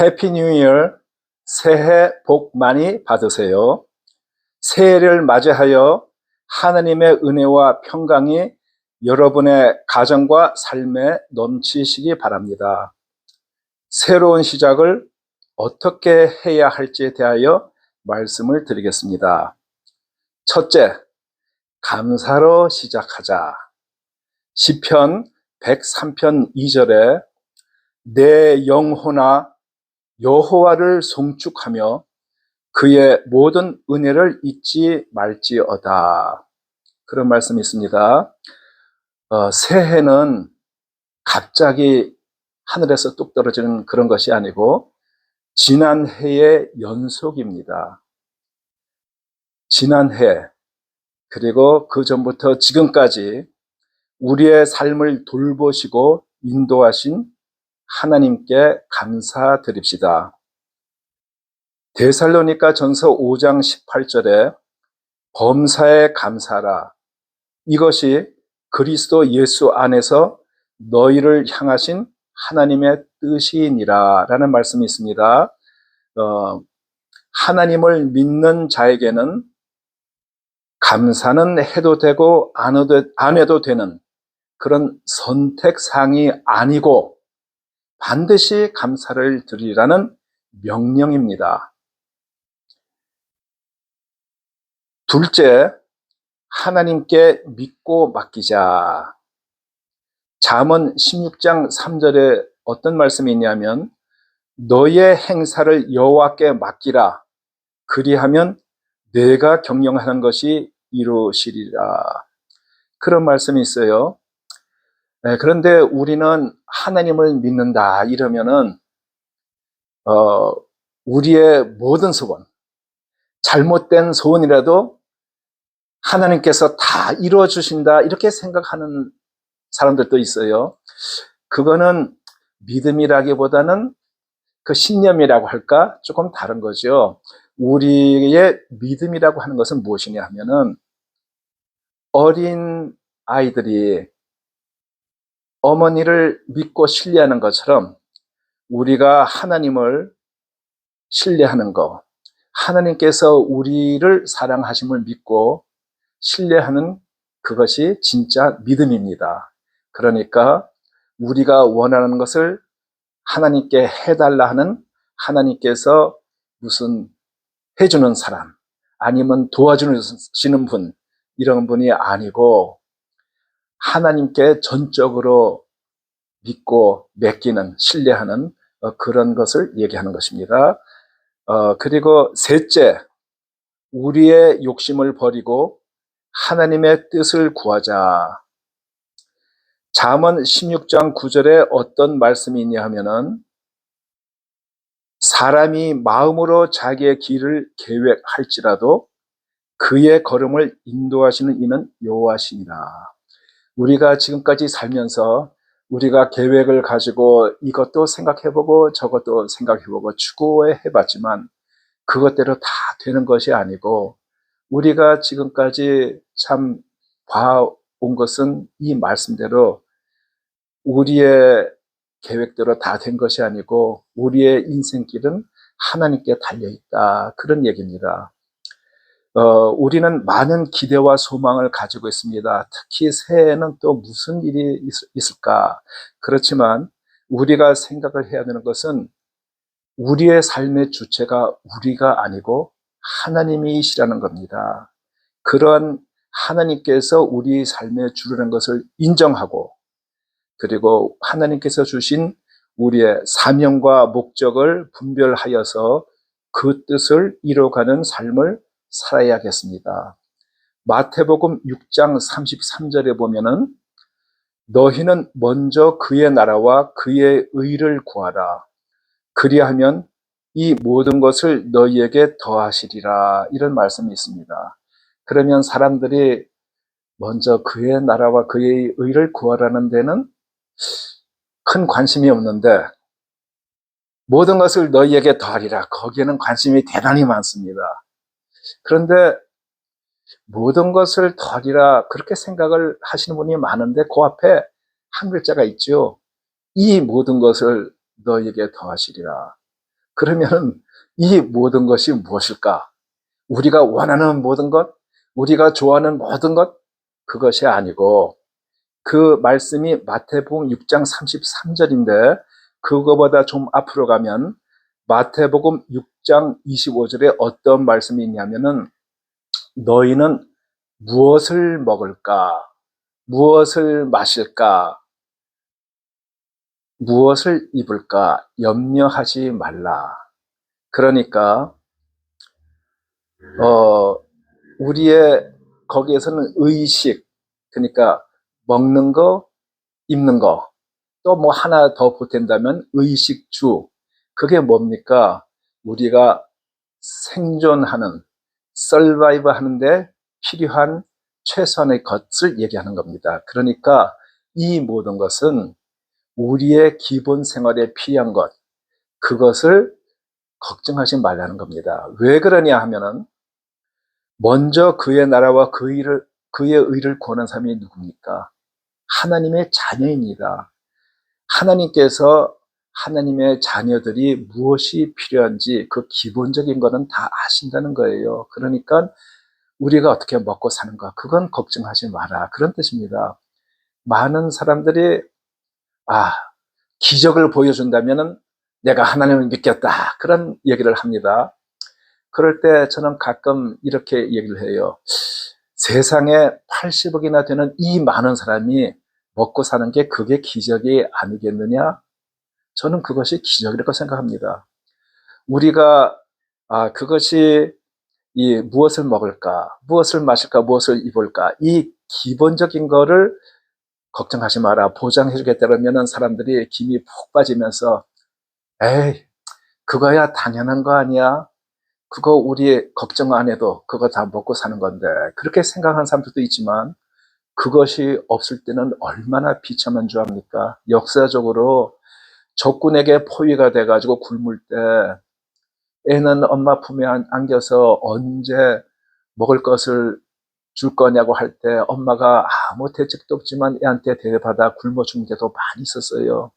해피 뉴 이어 새해 복 많이 받으세요. 새해를 맞이하여 하나님의 은혜와 평강이 여러분의 가정과 삶에 넘치시기 바랍니다. 새로운 시작을 어떻게 해야 할지에 대하여 말씀을 드리겠습니다. 첫째, 감사로 시작하자. 시편 103편 2절에 내 영혼아 여호와를 송축하며 그의 모든 은혜를 잊지 말지어다. 그런 말씀이 있습니다. 어, 새해는 갑자기 하늘에서 뚝 떨어지는 그런 것이 아니고 지난 해의 연속입니다. 지난 해 그리고 그 전부터 지금까지 우리의 삶을 돌보시고 인도하신 하나님께 감사드립시다. 데살로니가 전서 5장 18절에 범사에 감사라. 이것이 그리스도 예수 안에서 너희를 향하신 하나님의 뜻이니라 라는 말씀이 있습니다. 어, 하나님을 믿는 자에게는 감사는 해도 되고 안 해도, 되는 그런 선택상이 아니고 반드시 감사를 드리라는 명령입니다. 둘째, 하나님께 믿고 맡기자. 잠언 16장 3절에 어떤 말씀이 있냐면 너의 행사를 여호와께 맡기라. 그리하면 내가 경영하는 것이 이루시리라. 그런 말씀이 있어요. 네, 그런데 우리는 하나님을 믿는다 이러면은 어, 우리의 모든 소원, 잘못된 소원이라도 하나님께서 다 이루어 주신다 이렇게 생각하는 사람들도 있어요. 그거는 믿음이라기보다는 그 신념이라고 할까 조금 다른 거죠. 우리의 믿음이라고 하는 것은 무엇이냐 하면은 어린 아이들이 어머니를 믿고 신뢰하는 것처럼 우리가 하나님을 신뢰하는 것, 하나님께서 우리를 사랑하심을 믿고 신뢰하는 그것이 진짜 믿음입니다. 그러니까 우리가 원하는 것을 하나님께 해달라 하는 하나님께서 무슨 해주는 사람, 아니면 도와주시는 분, 이런 분이 아니고 하나님께 전적으로 믿고 맡기는, 신뢰하는 어, 그런 것을 얘기하는 것입니다. 어, 그리고 셋째, 우리의 욕심을 버리고 하나님의 뜻을 구하자. 잠언 16장 9절에 어떤 말씀이 있냐 하면은 사람이 마음으로 자기의 길을 계획할지라도 그의 걸음을 인도하시는 이는 여호와시니라. 우리가 지금까지 살면서 우리가 계획을 가지고 이것도 생각해보고 저것도 생각해보고 추구해봤지만 그것대로 다 되는 것이 아니고 우리가 지금까지 참 봐온 것은 이 말씀대로 우리의 계획대로 다 된 것이 아니고 우리의 인생길은 하나님께 달려 있다 그런 얘기입니다. 어, 우리는 많은 기대와 소망을 가지고 있습니다. 특히 새해에는 또 무슨 일이 있, 을까 그렇지만 우리가 생각을 해야 되는 것은 우리의 삶의 주체가 우리가 아니고 하나님이시라는 겁니다. 그런 하나님께서 우리 삶의 주라는 것을 인정하고 그리고 하나님께서 주신 우리의 사명과 목적을 분별하여서 그 뜻을 이뤄가는 삶을 살아야겠습니다. 마태복음 6장 33절에 보면은 너희는 먼저 그의 나라와 그의 의를 구하라. 그리하면 이 모든 것을 너희에게 더하시리라. 이런 말씀이 있습니다. 그러면 사람들이 먼저 그의 나라와 그의 의를 구하라는 데는 큰 관심이 없는데 모든 것을 너희에게 더하리라. 거기에는 관심이 대단히 많습니다. 그런데 모든 것을 더하리라 그렇게 생각을 하시는 분이 많은데 그 앞에 한 글자가 있죠. 이 모든 것을 너희에게 더하시리라. 그러면은 이 모든 것이 무엇일까? 우리가 원하는 모든 것, 우리가 좋아하는 모든 것, 그것이 아니고 그 말씀이 마태복음 6장 33절인데 그거보다 좀 앞으로 가면 마태복음 6장 25절에 어떤 말씀이 있냐면은 너희는 무엇을 먹을까? 무엇을 마실까? 무엇을 입을까? 염려하지 말라. 그러니까 어 우리의 거기에서는 의식 그러니까 먹는 거, 입는 거, 또 뭐 하나 더 보탠다면 의식주. 그게 뭡니까? 우리가 생존하는, 서바이브 하는데 필요한 최선의 것을 얘기하는 겁니다. 그러니까 이 모든 것은 우리의 기본 생활에 필요한 것, 그것을 걱정하지 말라는 겁니다. 왜 그러냐 하면은 먼저 그의 나라와 그 일을 그의 의를 구하는 사람이 누굽니까? 하나님의 자녀입니다. 하나님께서 하나님의 자녀들이 무엇이 필요한지 그 기본적인 거는 다 아신다는 거예요. 그러니까 우리가 어떻게 먹고 사는가 그건 걱정하지 마라 그런 뜻입니다. 많은 사람들이 아 기적을 보여준다면은 내가 하나님을 믿겠다 그런 얘기를 합니다. 그럴 때 저는 가끔 이렇게 얘기를 해요. 세상에 80억이나 되는 이 많은 사람이 먹고 사는 게 그게 기적이 아니겠느냐? 저는 그것이 기적이라고 생각합니다. 우리가 아 그것이 이 무엇을 먹을까, 무엇을 마실까, 무엇을 입을까 이 기본적인 거를 걱정하지 마라. 보장해 주겠다면은 사람들이 김이 푹 빠지면서 에이 그거야 당연한 거 아니야? 그거 우리 걱정 안 해도 그거 다 먹고 사는 건데 그렇게 생각하는 사람들도 있지만 그것이 없을 때는 얼마나 비참한 줄 압니까? 역사적으로 적군에게 포위가 돼가지고 굶을 때 애는 엄마 품에 안- 안겨서 언제 먹을 것을 줄 거냐고 할 때 엄마가 아무 대책도 없지만 애한테 대받아 굶어 죽는 데도 많이 있었어요.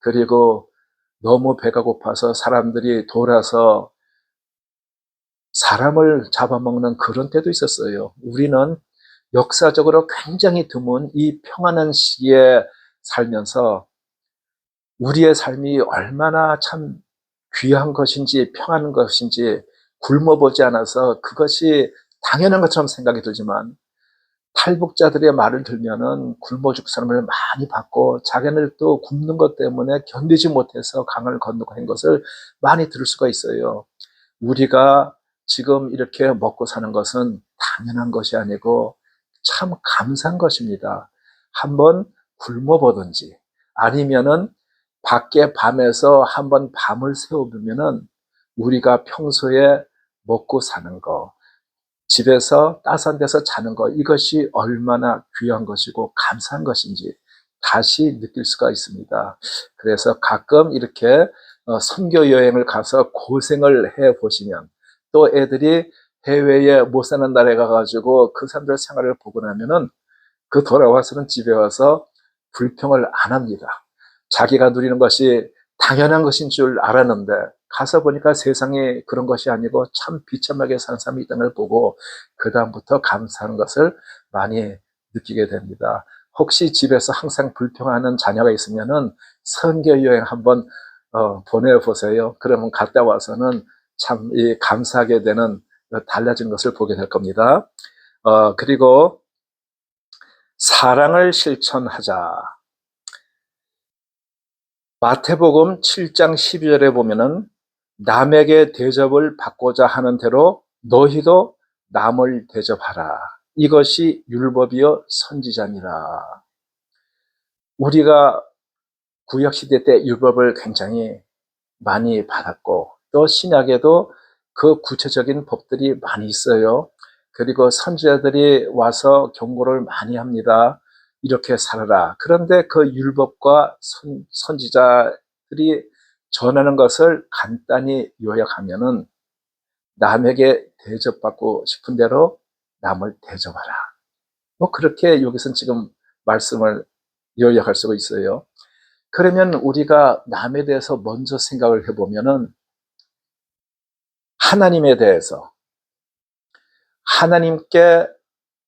그리고 너무 배가 고파서 사람들이 돌아서 사람을 잡아먹는 그런 때도 있었어요. 우리는 역사적으로 굉장히 드문 이 평안한 시기에 살면서 우리의 삶이 얼마나 참 귀한 것인지 평안한 것인지 굶어보지 않아서 그것이 당연한 것처럼 생각이 들지만 탈북자들의 말을 들면은 굶어 죽 사람을 많이 받고 자기네들도 굶는 것 때문에 견디지 못해서 강을 건너고 한 것을 많이 들을 수가 있어요. 우리가 지금 이렇게 먹고 사는 것은 당연한 것이 아니고 참 감사한 것입니다. 한번 굶어보든지 아니면은 밖에 밤에서 한번 밤을 새워보면은 우리가 평소에 먹고 사는 거, 집에서 따스한 데서 자는 거, 이것이 얼마나 귀한 것이고 감사한 것인지 다시 느낄 수가 있습니다. 그래서 가끔 이렇게 어, 선교 여행을 가서 고생을 해 보시면 또 애들이 해외에 못 사는 나라에 가가지고 그 사람들 생활을 보고 나면은 그 돌아와서는 집에 와서 불평을 안 합니다. 자기가 누리는 것이 당연한 것인 줄 알았는데 가서 보니까 세상에 그런 것이 아니고 참 비참하게 사는 사람이 있다는 걸 보고 그 다음부터 감사하는 것을 많이 느끼게 됩니다. 혹시 집에서 항상 불평하는 자녀가 있으면은 선교 여행 한번 어, 보내보세요. 그러면 갔다 와서는 참 이 감사하게 되는 달라진 것을 보게 될 겁니다. 어, 그리고 사랑을 실천하자. 마태복음 7장 12절에 보면은 남에게 대접을 받고자 하는 대로 너희도 남을 대접하라. 이것이 율법이요 선지자니라. 우리가 구약 시대 때 율법을 굉장히 많이 받았고 또 신약에도 그 구체적인 법들이 많이 있어요. 그리고 선지자들이 와서 경고를 많이 합니다. 이렇게 살아라. 그런데 그 율법과 선, 선지자들이 전하는 것을 간단히 요약하면은 남에게 대접받고 싶은 대로 남을 대접하라. 뭐 그렇게 여기서는 지금 말씀을 요약할 수가 있어요. 그러면 우리가 남에 대해서 먼저 생각을 해보면은 하나님에 대해서 하나님께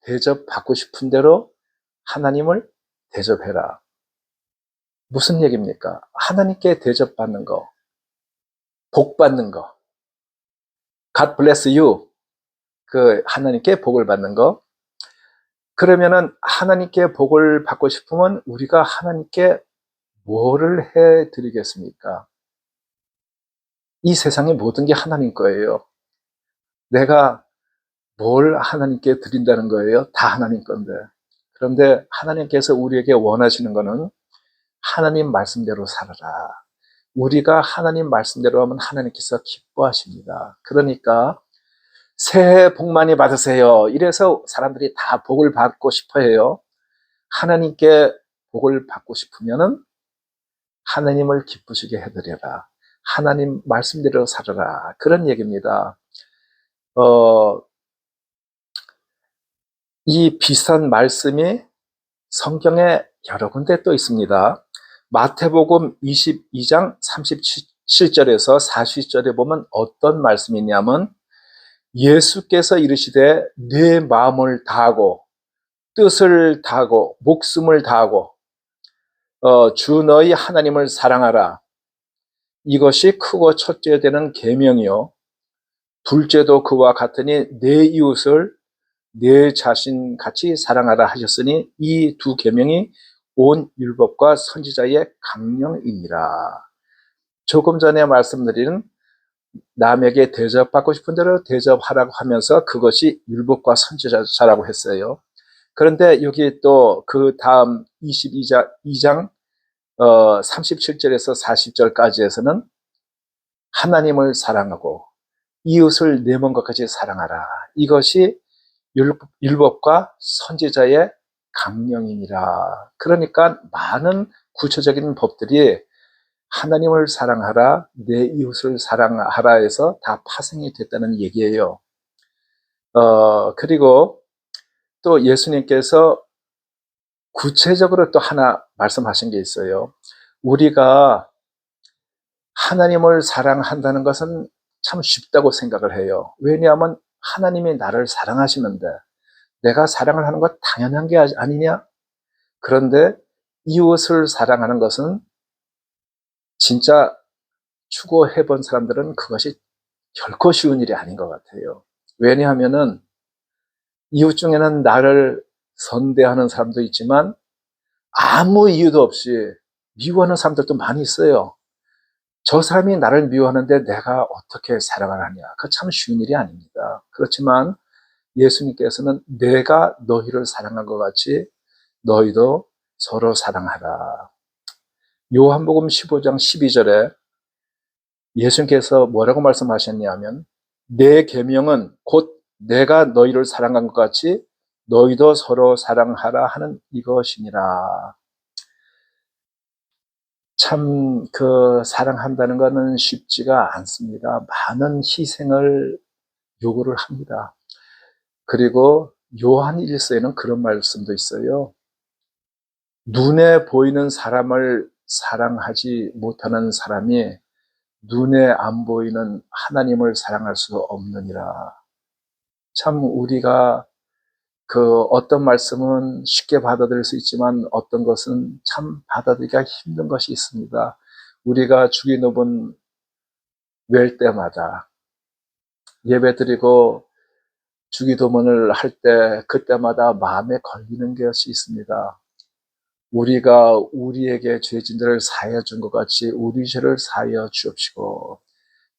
대접받고 싶은 대로 하나님을 대접해라. 무슨 얘기입니까? 하나님께 대접받는 거, 복 받는 거, God bless you. 그 하나님께 복을 받는 거. 그러면은 하나님께 복을 받고 싶으면 우리가 하나님께 뭐를 해 드리겠습니까? 이 세상의 모든 게 하나님 거예요. 내가 뭘 하나님께 드린다는 거예요? 다 하나님 건데. 그런데 하나님께서 우리에게 원하시는 거는 하나님 말씀대로 살아라. 우리가 하나님 말씀대로 하면 하나님께서 기뻐하십니다. 그러니까 새해 복 많이 받으세요. 이래서 사람들이 다 복을 받고 싶어 해요. 하나님께 복을 받고 싶으면은 하나님을 기쁘시게 해드려라. 하나님 말씀대로 살아라. 그런 얘기입니다. 어, 이 비슷한 말씀이 성경에 여러 군데 또 있습니다. 마태복음 22장 37절에서 40절에 보면 어떤 말씀이 있냐면 예수께서 이르시되 내 마음을 다하고 뜻을 다하고 목숨을 다하고 어, 주 너희 하나님을 사랑하라. 이것이 크고 첫째 되는 계명이요. 둘째도 그와 같으니 내 이웃을 내 자신 같이 사랑하라 하셨으니 이 두 계명이 온 율법과 선지자의 강령이니라. 조금 전에 말씀드린 남에게 대접받고 싶은 대로 대접하라고 하면서 그것이 율법과 선지자라고 했어요. 그런데 여기 또 그 다음 22장 2장 어, 37절에서 40절까지에서는 하나님을 사랑하고 이웃을 내 몸과 같이 사랑하라. 이것이 율법과 선지자의 강령이니라. 그러니까 많은 구체적인 법들이 하나님을 사랑하라, 내 이웃을 사랑하라 해서 다 파생이 됐다는 얘기예요. 어, 그리고 또 예수님께서 구체적으로 또 하나 말씀하신 게 있어요. 우리가 하나님을 사랑한다는 것은 참 쉽다고 생각을 해요. 왜냐하면 하나님이 나를 사랑하시는데 내가 사랑을 하는 것 당연한 게 아니냐? 그런데 이웃을 사랑하는 것은 진짜 추구해 본 사람들은 그것이 결코 쉬운 일이 아닌 것 같아요. 왜냐하면은 이웃 중에는 나를 선대하는 사람도 있지만 아무 이유도 없이 미워하는 사람들도 많이 있어요. 저 사람이 나를 미워하는데 내가 어떻게 하냐. 그 참 쉬운 일이 아닙니다. 그렇지만 예수님께서는 내가 너희를 사랑한 것 같이 너희도 서로 사랑하라. 요한복음 15장 12절에 예수님께서 뭐라고 말씀하셨냐면 내 계명은 곧 내가 너희를 사랑한 것 같이 너희도 서로 사랑하라 하는 이것이니라. 참 그 사랑한다는 것은 쉽지가 않습니다. 많은 희생을 요구를 합니다. 그리고 요한 일서에는 그런 말씀도 있어요. 눈에 보이는 사람을 사랑하지 못하는 사람이 눈에 안 보이는 하나님을 사랑할 수 없느니라. 참 우리가 그 어떤 말씀은 쉽게 받아들일 수 있지만 어떤 것은 참 받아들이기가 힘든 것이 있습니다. 우리가 주기도문 외 때마다 예배 드리고 주기도문을 할 때 그때마다 마음에 걸리는 것이 있습니다. 우리가 우리에게 죄진들을 사하여 준 것 같이 우리 죄를 사하여 주옵시고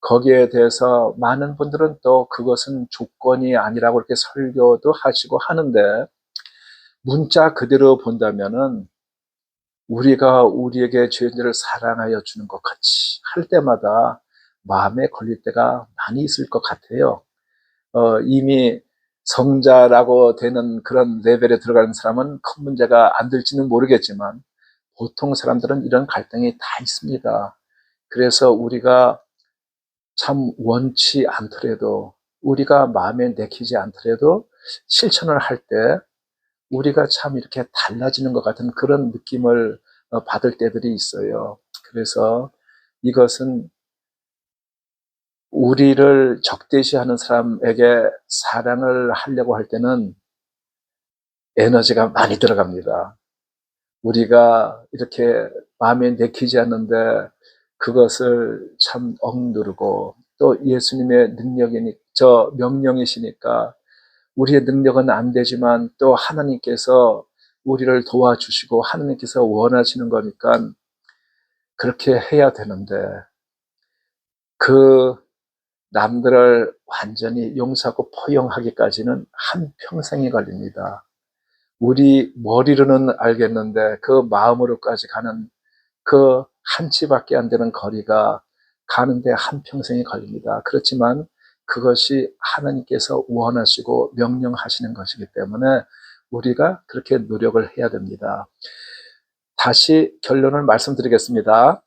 거기에 대해서 많은 분들은 또 그것은 조건이 아니라고 이렇게 설교도 하시고 하는데 문자 그대로 본다면은 우리가 우리에게 죄인들을 사랑하여 주는 것 같이 할 때마다 마음에 걸릴 때가 많이 있을 것 같아요. 어, 이미 성자라고 되는 그런 레벨에 들어가는 사람은 큰 문제가 안 될지는 모르겠지만 보통 사람들은 이런 갈등이 다 있습니다. 그래서 우리가 참 원치 않더라도 우리가 마음에 내키지 않더라도 실천을 할 때 우리가 참 이렇게 달라지는 것 같은 그런 느낌을 어, 받을 때들이 있어요. 그래서 이것은 우리를 적대시하는 사람에게 사랑을 하려고 할 때는 에너지가 많이 들어갑니다. 우리가 이렇게 마음에 내키지 않는데 그것을 참 억누르고 또 예수님의 능력이니 저 명령이시니까 우리의 능력은 안 되지만 또 하나님께서 우리를 도와주시고 하나님께서 원하시는 거니까 그렇게 해야 되는데 그 남들을 완전히 용서하고 포용하기까지는 한 평생이 걸립니다. 우리 머리로는 알겠는데 그 마음으로까지 가는 그 한 치밖에 안 되는 거리가 가는데 한 평생이 걸립니다. 그렇지만 그것이 하나님께서 원하시고 명령하시는 것이기 때문에 우리가 그렇게 노력을 해야 됩니다. 다시 결론을 말씀드리겠습니다.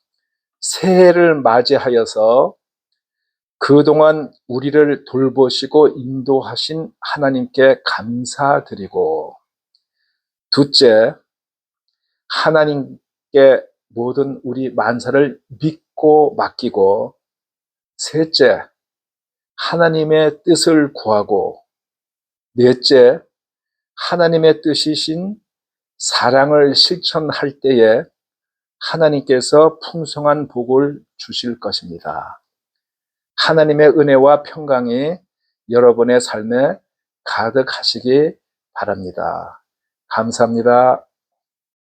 새해를 맞이하여서 그동안 우리를 돌보시고 인도하신 하나님께 감사드리고 둘째, 하나님께 모든 우리 만사를 믿고 맡기고 셋째, 하나님의 뜻을 구하고 넷째, 하나님의 뜻이신 사랑을 실천할 때에 하나님께서 풍성한 복을 주실 것입니다. 하나님의 은혜와 평강이 여러분의 삶에 가득하시기 바랍니다. 감사합니다.